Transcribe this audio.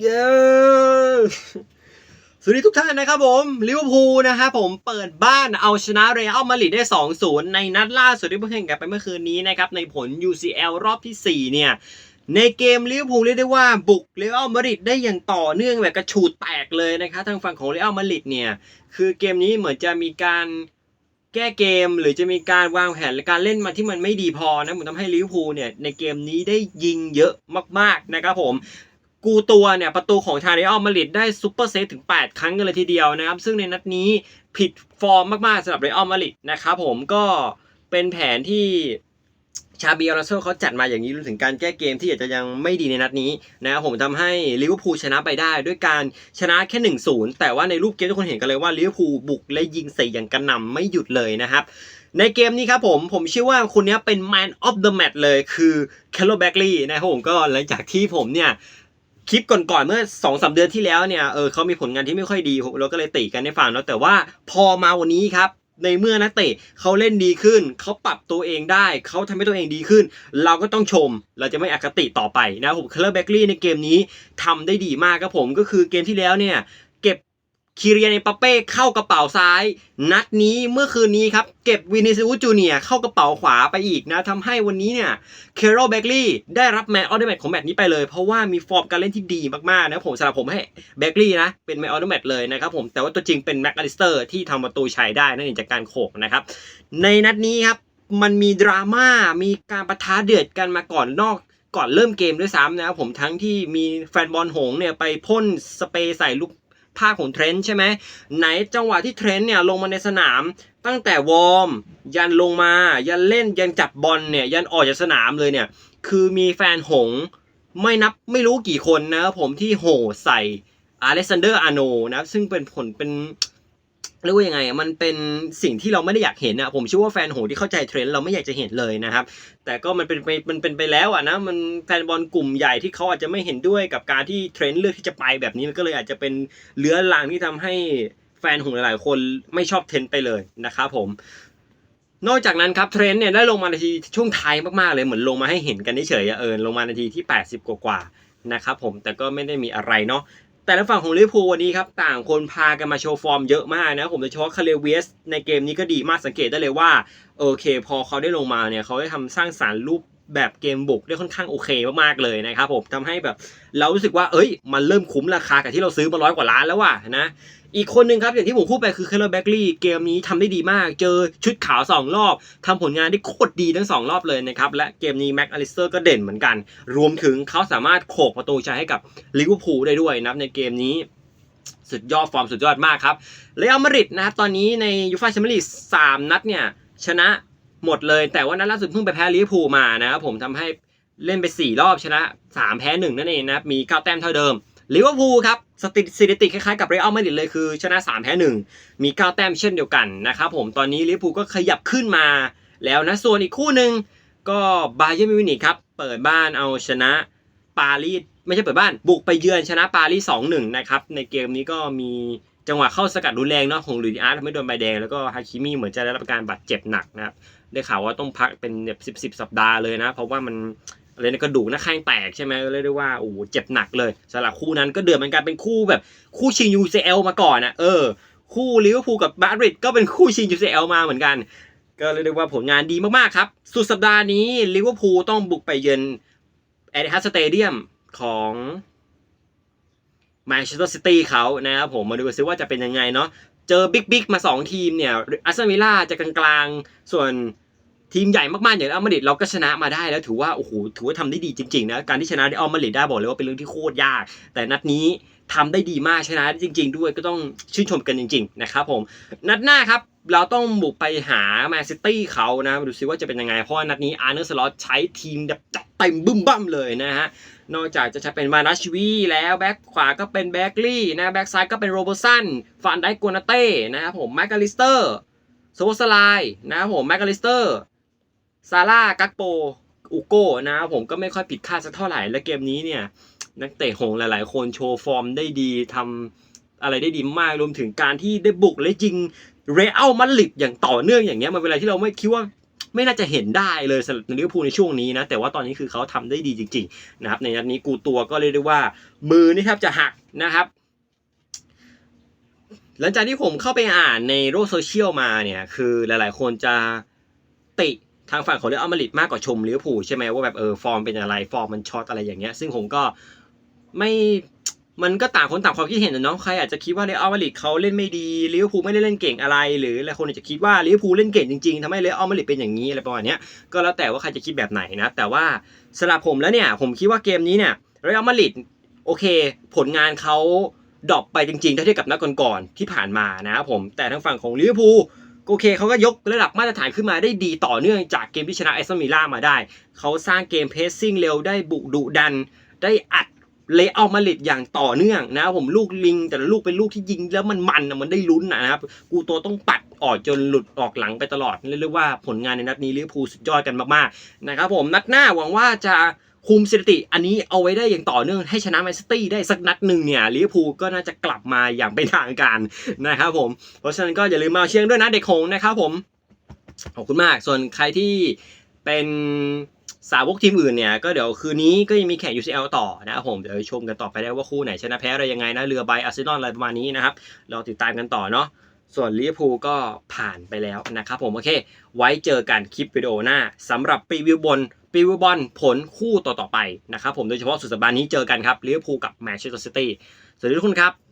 เย้สวัสดีทุกท่านนะครับผมลิเวอร์พูลนะครับผมเปิดบ้านเอาชนะเรอัลมาดริดได้ 2-0 ในนัดล่าสุดที่เพิ่งแข่งกันไปเมื่อคืนนี้นะครับในผล UCL รอบที่ 4 เนี่ยในเกมลิเวอร์พูลเรียกได้ว่าบุกเรอัลมาดริดได้อย่างต่อเนื่องแบบกระฉูดแตกเลยนะครับทางฝั่งของเรอัลมาดริดเนี่ยคือเกมนี้เหมือนจะมีการแก้เกมหรือจะมีการวางแผนและการเล่นมาที่มันไม่ดีพอนะผมทำให้ลิเวอร์พูลเนี่ยในเกมนี้ได้ยิงเยอะมากๆนะครับผม กูตัวเนี่ยประตูของทาริออลมาริดได้ซุปเปอร์เซฟถึง 8 ครั้งกันเลยทีเดียวนะครับ ซึ่งในนัดนี้ผิดฟอร์มมากๆสำหรับเรอัลมาริดนะครับผมก็เป็นแผนที่ชาบีอาราโซเขาจัดมาอย่างนี้รวมถึงการแก้เกมที่อาจจะยังไม่ดีในนัดนี้นะครับผมทำให้ลิเวอร์พูลชนะไปได้ ด้วยการชนะแค่1-0แต่ว่าในรูปเกมทุกคนเห็นกันเลยว่าลิเวอร์พูลบุกและยิงใส่อย่างกระหน่ำไม่หยุดเลยนะครับ ในเกมนี้ครับผมผมเชื่อว่าคนนี้เป็น Man of the Match เลยคือแคลโ b แบ็กลีย์นะครับผมก็หลังจากที่ผมเนี่ย คลิปก่อนๆเมื่อ2อสเดือนที่แล้วเนี่ยเออเขามีผลงานที่ไม่ค่อยดีเราก็เลยติกันในฝั่งเราแต่ว่าพอมาวันนี้ครับในเมื่อนักเตะเขาเล่นดีขึ้น เขาปรับตัวเองได้ เขาทำให้ตัวเองดีขึ้น เราก็ต้องชม เราจะไม่อคติต่อไปนะผมเคลอร์แบ็กลี่ในเกมนี้ทำได้ดีมากครับผมก็คือเกมที่แล้วเนี่ย คีเรียนเอปาเป้เข้ากระเป๋าซ้าย นัดนี้เมื่อคืนนี้ครับ เก็บวินิซิอุจูเนียเข้ากระเป๋าขวาไปอีกนะทำให้วันนี้เนี่ยเคโรแบ็กลี่ได้รับแมตช์ออเดอร์แมตของแมตช์นี้ไปเลย เพราะว่ามีฟอร์มการเล่นที่ดีมากๆนะผมสำหรับผมให้แบ็กลี่นะ เป็นแมตช์ออเดอร์แมตช์เลยนะครับผมแต่ว่าตัวจริงเป็นแม็กอลิสเตอร์ที่ทำประตูชัยได้นั่นเองจากการโขกนะครับในนัดนี้ครับมันมีดราม่ามีการประทะเดือดกันมาก่อนนอกก่อนเริ่มเกมด้วยซ้ำนะครับผมทั้งที่มีแฟนบอลหงเนี่ยไปพ่นสเปรย์ใส่ลูก ผ้าของเทรนต์ใช่ไหมไหนจังหวะที่เทรนต์เนี่ยลงมาในสนาม ตั้งแต่วอร์มยันลงมายันเล่นยันจับบอลเนี่ยยันออกจากสนามเลยเนี่ยคือมีแฟนหงไม่นับไม่รู้กี่คนนะครับผมที่โห่ใส่อเล็กซานเดอร์อาโนนะซึ่งเป็นผลเป็น เรียกว่ายังไงมันเป็นสิ่งที่เราไม่ได้อยากเห็นนะผมเชื่อว่าแฟนโหที่เข้าใจเทรนด์เราไม่อยากจะเห็นเลยนะครับ แต่ก็มันเป็นไปมันเป็นไปแล้วอะนะมันแฟนบอลกลุ่มใหญ่ที่เขาอาจจะไม่เห็นด้วยกับการที่เทรนด์เลือกที่จะไปแบบนี้มันก็เลยอาจจะเป็นเลื้อรังที่ทำให้แฟนหงหลาย ๆ คนไม่ชอบเทรนด์ไปเลยนะครับผมนอกจากนั้นครับเทรนด์เนี่ยได้ลงมานาทีช่วงท้ายมากๆเลยเหมือนลงมาให้เห็นกันเฉยๆเออลงมานาทีที่ 80 กว่าๆนะครับผมแต่ก็ไม่ได้มีอะไรเนาะ แต่ละฝั่งของลิเวอร์พูลวันนี้ครับต่างคนพากันมาโชว์ฟอร์มเยอะมากนะผมโดยเฉพาะคาเลเวสในเกมนี้ก็ดีมากสังเกตได้เลยว่าโอเค พอเขาได้ลงมาเนี่ยเขาได้ทำสร้างสารรค์รูป แบบเกมบุกได้ค่อนข้างโอเคมากๆเลยนะครับผมทำให้แบบเรารู้สึกว่าเอ้ย มันเริ่มคุ้มราคากับที่เราซื้อมาร้อยกว่าล้านแล้วว่ะนะอีกคนหนึ่งครับ อย่างที่ผมพูดไปคือเคลอร์แบ็กลีย์เกมนี้ทำได้ดีมาก เจอชุดขาว 2 รอบทำผลงานได้โคตรดีทั้ง 2 รอบเลยนะครับ และเกมนี้แม็กอลิสเตอร์ก็เด่นเหมือนกัน รวมถึงเขาสามารถโขกประตูชัยให้กับลิเวอร์พูลได้ด้วยนะในเกมนี้สุดยอดฟอร์มสุดยอดมากครับเรอัลมาดริดนะครับตอนนี้ในยูฟ่าแชมเปี้ยนลีกสามนัดเนี่ยชนะ หมดเลย แต่ว่านัดล่าสุดเพิ่งไปแพ้ลิเวอร์พูลมานะครับผมทำให้เล่นไป 4 รอบชนะ 3 แพ้ 1 นั่นเองนะครับมี 9 แต้มเท่าเดิมลิเวอร์พูลครับสถิติสถิติคล้ายๆกับเรอัลมาดริดเลยคือ ชนะ 3 แพ้ 1 มี 9 แต้มเช่นเดียวกันนะครับผมตอนนี้ลิเวอร์พูลก็ขยับขึ้นมา แล้วนะส่วนอีกคู่หนึ่งก็บาเยิร์นมิวนิกครับเปิดบ้านเอาชนะปารีสไม่ใช่เปิดบ้านบุกไปเยือนชนะปารีส2-1นะครับในเกมนี้ก็มีจังหวะเข้าสกัดรุนแรงเนาะของลุยอาร์ตทำให้โดนใบแดงแล้วก็ฮาคิมิเหมือนจะได้รับการบาดเจ็บหนักนะครับ ได้ข่าวว่าต้องพักเป็นแบบสิบสิบสัปดาห์เลยนะ เพราะว่ามันอะไรในกระดูกหน้าแข้งแตกใช่ไหมเรียกได้ว่าโอ้โหเจ็บหนักเลยสำหรับคู่นั้นก็เดือดเหมือนกันเป็นคู่แบบคู่ชิง UCL มาก่อนนะเออ คู่ลิเวอร์พูลกับมาริดก็เป็นคู่ชิง UCL มาเหมือนกัน ก็เรียกได้ว่าผลงานดีมากๆครับ สุดสัปดาห์นี้ลิเวอร์พูลต้องบุกไปเยือนแอดฮัสสเตเดียมของแมนเชสเตอร์ซิตี้เขานะครับผมมาดูกันซิว่าจะเป็นยังไงเนาะ เจอบิ๊กบิ๊กมา 2 ทีมเนี่ยอาร์เซนอลวิล่าจะกลางๆ ส่วนทีมใหญ่มากๆ อย่างเรอัลมาดริดเราก็ชนะมาได้แล้วถือว่าโอ้โหถือว่าทำได้ดีจริงๆนะการที่ชนะเรอัลมาดริดได้บอกเลยว่าเป็นเรื่องที่โคตรยาก แต่นัดนี้ทำได้ดีมากชนะจริง ๆ ด้วยก็ต้องชื่นชมกันจริง ๆ นะครับผม นัดหน้าครับเราต้องบุกไปหาแมนซิตี้เขานะดูซิว่าจะเป็นยังไง เพราะว่านัดนี้อาร์เนอร์สล็อตใช้ทีมแบบจัดเต็มบึ้มบั้มเลยนะฮะ นอกจากจะใช้เป็นมานาชวีแล้วแบ็คขวาก็เป็นแบ็กลี่นะแบ็คซ้ายก็เป็นโรเบอร์สันฟานไดโกนาเต้นะครับผมแมคคาลิสเตอร์โซสไลนะครับผมแมคคาลิสเตอร์ซาร่ากักโปอุโก้นะครับผมก็ไม่ค่อยผิดคาดสักเท่าไหร่และเกมนี้เนี่ยนักเตะหงหลาย ๆ คนโชว์ฟอร์มได้ดีทำอะไรได้ดีมากรวมถึงการที่ได้บุกและยิงเรอัลมาดริดอย่างต่อเนื่องอย่างเงี้ยมันเป็นอะไรที่เราไม่คิดว่า ไม่น่าจะเห็นได้เลยสำหรับลิเวอร์พูลในช่วงนี้นะ แต่ว่าตอนนี้คือเขาทำได้ดีจริงๆนะครับในนัดนี้กูตัวก็เรียกได้ว่า มือนี่แทบจะหักนะครับหลังจากที่ผมเข้าไปอ่านในโลกโซเชียลมาเนี่ยคือหลายๆ คนจะติทางฝั่งของเรอัลมาดริดมากกว่าชมลิเวอร์พูลใช่ไหมว่าแบบเออฟอร์มเป็นอะไรฟอร์มมันช็อตอะไรอย่างเงี้ยซึ่งผมก็ไม่ มันก็ต่างคนต่างความคิดเห็นนะเนาะใครอาจจะคิดว่าเรอัลมาดริดเขาเล่นไม่ดีลิเวอร์พูลไม่ได้เล่นเก่งอะไร หรือหลายคนอาจจะคิดว่าลิเวอร์พูลเล่นเก่งจริงๆทำให้เรอัลมาดริดเป็นอย่างนี้อะไรประมาณนี้ก็แล้วแต่ว่าใครจะคิดแบบไหนนะ แต่ว่าสำหรับผมแล้วเนี่ยผมคิดว่าเกมนี้เนี่ยเรอัลมาดริดโอเค ผลงานเขาดรอปไปจริงๆถ้าเทียบกับนัดก่อนๆที่ผ่านมานะครับผมแต่ทางฝั่งของลิเวอร์พูลโอเคเขาก็ยกระดับมาตรฐานขึ้นมาได้ดีต่อเนื่องจากเกมที่ชนะไอซ์ตันวิลล่ามาได้ เขาสร้างเกมเพสซิ่งเร็วได้บุกดุดันได้อัด เลเอามาลิดอย่างต่อเนื่องนะครับผมลูกลิง แต่ละลูกเป็นลูกที่ยิงแล้วมันมันนะมันได้ลุ้นนะครับกูตัวต้องปัดออกจนหลุดออกหลังไปตลอดเรียกว่าผลงานในนัดนี้ลิเวอร์พูลสุดยอดกันมากๆนะครับผมนัดหน้าหวังว่าจะคุมสถิติอันนี้เอาไว้ได้อย่างต่อเนื่องให้ชนะแมนซิตี้ได้สักนัดหนึ่งเนี่ยลิเวอร์พูลก็น่าจะกลับมาอย่างเป็นทางการนะครับผมเพราะฉะนั้นก็อย่าลืมมาเชียร์ด้วยนะเด็กหงนะครับผมขอบคุณมากส่วนใครที่เป็น สาวกทีมอื่นเนี่ยก็เดี๋ยวคืนนี้ก็ยังมีแข่ง UCL ต่อนะครับผมเดี๋ยวชมกันต่อไปได้ว่าคู่ไหนชนะแพ้อะไรยังไงนะเรือใบอาร์เซนอลอะไรประมาณนี้นะครับเราติดตามกันต่อเนาะส่วนลิเวอร์พูลก็ผ่านไปแล้วนะครับผมโอเค ไว้เจอกันคลิปวิดีโอหน้าสำหรับปีวิวบนปีวิวบอลผลคู่ต่อๆไปนะครับผมโดยเฉพาะสุดสัปดาห์นี้เจอกันครับลิเวอร์พูลกับแมนเชสเตอร์ซิตี้สวัสดีทุกคนครับ